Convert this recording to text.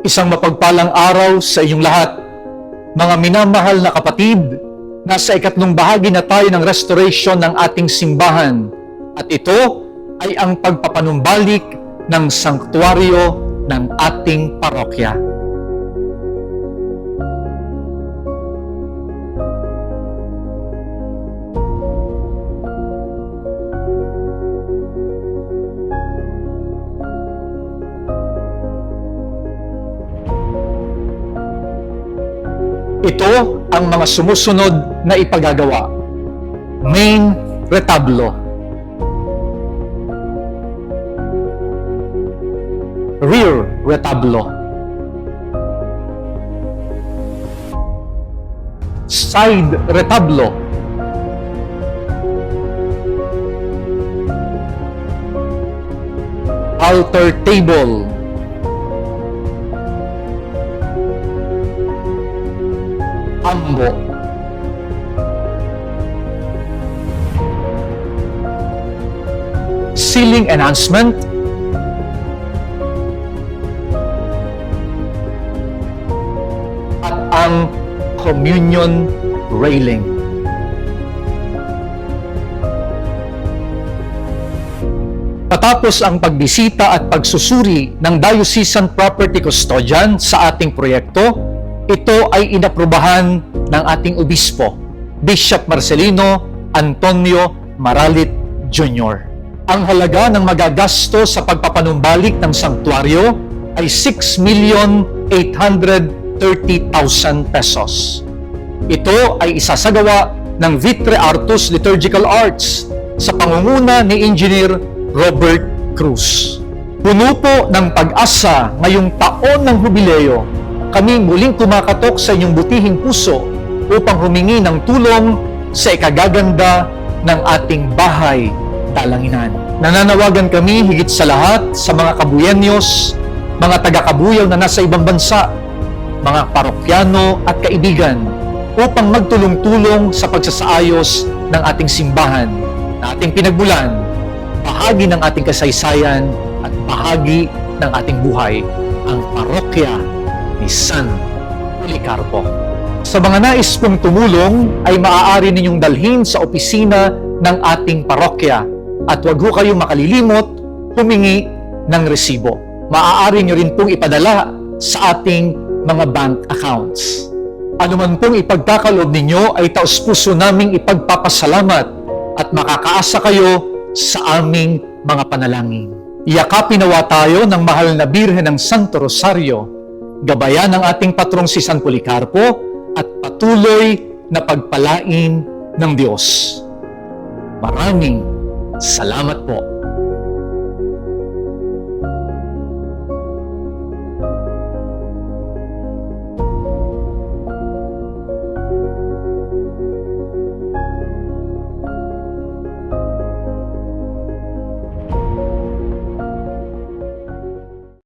Isang mapagpalang araw sa inyong lahat. Mga minamahal na kapatid, nasa ikatlong bahagi na tayo ng restoration ng ating simbahan. At ito ay ang pagpapanumbalik ng sanktuaryo ng ating parokya. Ito ang mga sumusunod na ipagagawa. Main retablo. Rear retablo. Side retablo. Altar table. Ambo. Ceiling enhancement. At ang communion railing. Patapos ang pagbisita at pagsusuri ng Diocesan Property Custodian sa ating proyekto, ito ay inaprubahan ng ating obispo, Bishop Marcelino Antonio Maralit Jr. Ang halaga ng magagasto sa pagpapanumbalik ng sanktuaryo ay 6,830,000 pesos. Ito ay isasagawa ng Vitre Artus Liturgical Arts sa pangunguna ni Engineer Robert Cruz. Puno po ng pag-asa ngayong taon ng hubileo kami muling kumakatok sa inyong butihing puso upang humingi ng tulong sa ikagaganda ng ating bahay talanginan. Nananawagan kami higit sa lahat sa mga kabuyenyos, mga taga-kabuyaw na nasa ibang bansa, mga parokyano at kaibigan upang magtulong-tulong sa pagsasaayos ng ating simbahan na ating pinagbulan, bahagi ng ating kasaysayan at bahagi ng ating buhay, ang parokya ni San Policarpo. Sa mga nais pong tumulong ay maaari ninyong dalhin sa opisina ng ating parokya at huwag ho kayong makalilimot humingi ng resibo. Maaari nyo rin pong ipadala sa ating mga bank accounts. Ano man pong ipagkakaloob ninyo ay taos puso naming ipagpapasalamat at makakaasa kayo sa aming mga panalangin. Yakapin nawa tayo ng mahal na Birhen ng Santo Rosario gabayan ng ating patrong si San Policarpo at patuloy na pagpalain ng Diyos. Maraming salamat po.